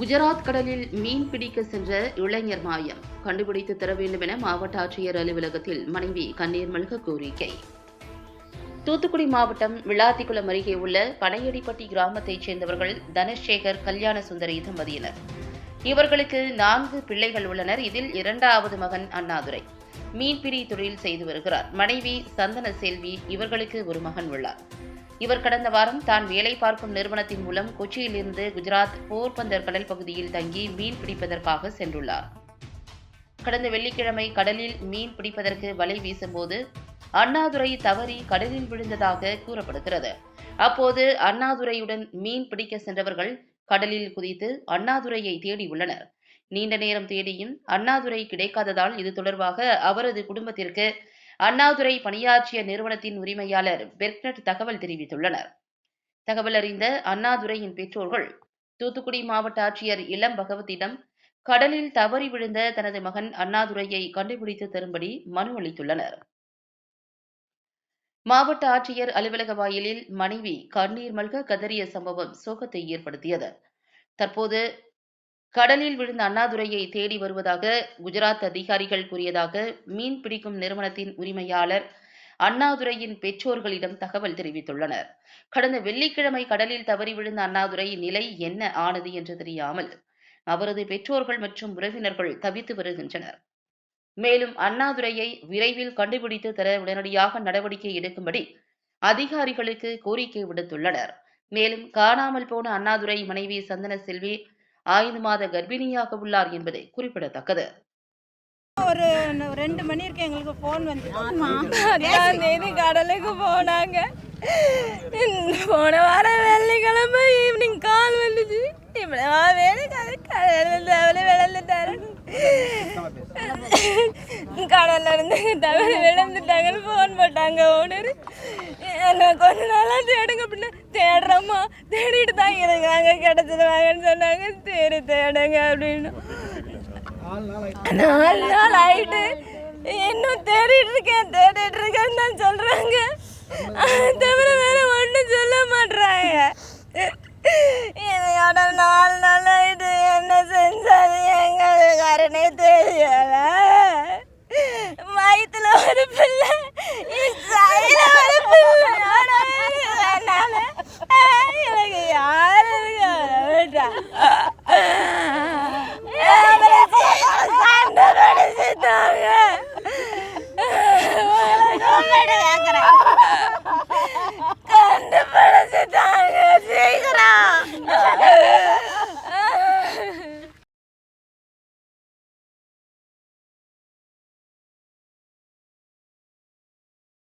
குஜராத் கடலில் மீன் பிடிக்க சென்ற இளைஞர் மாயம். கண்டுபிடித்து தர வேண்டும் என மாவட்ட ஆட்சியர் அலுவலகத்தில் மனைவி கண்ணீர் மல்க கோரிக்கை. தூத்துக்குடி மாவட்டம் விளாத்திக்குளம் அருகே உள்ள பனையடிப்பட்டி கிராமத்தைச் சேர்ந்தவர்கள் தனசேகர் கல்யாண சுந்தரி தம்பதியினர். இவர்களுக்கு நான்கு பிள்ளைகள் உள்ளனர். இதில் இரண்டாவது மகன் அண்ணாதுரை. மீன்பிடி தொழில் செய்து வருகிறார். மனைவி சந்தன செல்வி இவர்களுக்கு ஒரு மகன் உள்ளார். இவர் கடந்த வாரம் தான் வேலை பார்க்கும் நிறுவனத்தின் மூலம் கொச்சியிலிருந்து குஜராத் போர்பந்தர் கடல் பகுதியில் தங்கி மீன் பிடிப்பதற்காக சென்றுள்ளார். கடந்த வெள்ளிக்கிழமை கடலில் மீன் பிடிப்பதற்கு வலை வீசும்போது அண்ணாதுரை தவறி கடலில் விழுந்ததாக கூறப்படுகிறது. அப்போது அண்ணாதுரையுடன் மீன் பிடிக்க சென்றவர்கள் கடலில் குதித்து அண்ணாதுரையை தேடி உள்ளனர். நீண்ட நேரம் தேடியும் அண்ணாதுரை கிடைக்காததால் இது தொடர்பாக அவரது குடும்பத்திற்கு அண்ணாதுரை பணியாற்றிய நிறுவனத்தின் உரிமையாளர் பெர்க்னட் தகவல் தெரிவித்துள்ளனர். தகவல் அறிந்த அண்ணாதுரையின் பெற்றோர்கள் தூத்துக்குடி மாவட்ட ஆட்சியர் இளம் பகவத்திடம் கடலில் தவறி விழுந்த தனது மகன் அண்ணாதுரையை கண்டுபிடித்து தரும்படி மனு அளித்துள்ளனர். மாவட்ட ஆட்சியர் அலுவலக வாயிலில் மனைவி கண்ணீர் மல்க கதறிய சம்பவம் சோகத்தை ஏற்படுத்தியது. தற்போது கடலில் விழுந்த அண்ணாதுரையை தேடி வருவதாக குஜராத் அதிகாரிகள் கூறியதாக மீன் பிடிக்கும் நிறுவனத்தின் உரிமையாளர் அண்ணாதுரையின் பெற்றோர்களிடம் தகவல் தெரிவித்துள்ளனர். கடந்த வெள்ளிக்கிழமை கடலில் தவறி விழுந்த அண்ணாதுரை நிலை என்ன ஆனது என்று தெரியாமல் அவரது பெற்றோர்கள் மற்றும் உறவினர்கள் தவித்து வருகின்றனர். மேலும் அண்ணாதுரையை விரைவில் கண்டுபிடித்து தர உடனடியாக நடவடிக்கை எடுக்கும்படி அதிகாரிகளுக்கு கோரிக்கை விடுத்துள்ளனர். மேலும் காணாமல் போன அண்ணாதுரை மனைவி சந்தன செல்வி ஐந்து மாத கர்ப்பிணியாக உள்ளார் என்பது குறிப்பிடத்தக்கது. ஒரு ரெண்டு மணி இருக்கு எங்களுக்கு ஃபோன் வந்து பத்தாம் தேதி கடலுக்கு போனாங்க. போன வாரம் வெள்ளிக்கிழமை ஈவினிங் கால் வந்துச்சு. இவ்வளோ வேலை கடலில் தவறி விழுந்துட்டாரு கடல்ல இருந்து தவறி விழுந்துட்டாங்கன்னு ஃபோன் போட்டாங்க ஓனர். நான் கொஞ்ச நாளாக தேடுங்க அப்படின்னா தேடுறோமா? தேடிட்டு தான் இருக்காங்க கிடச்சது வாங்கன்னு சொன்னாங்க. சரி தேடுங்க அப்படின்னு. நாலு நாள் ஆயிட்டு இன்னும் தேடிட்டு இருக்கேன் தேடிட்டு இருக்கேன்னு தான் சொல்றாங்க. தவிர வேற ஒன்றும் சொல்ல மாட்டுறாங்க என்னையோட நாலு நாள் ஆயிட்டு என்ன செஞ்சாது எங்களுக்கு காரணே தெரியல வயிற்றுல ஒரு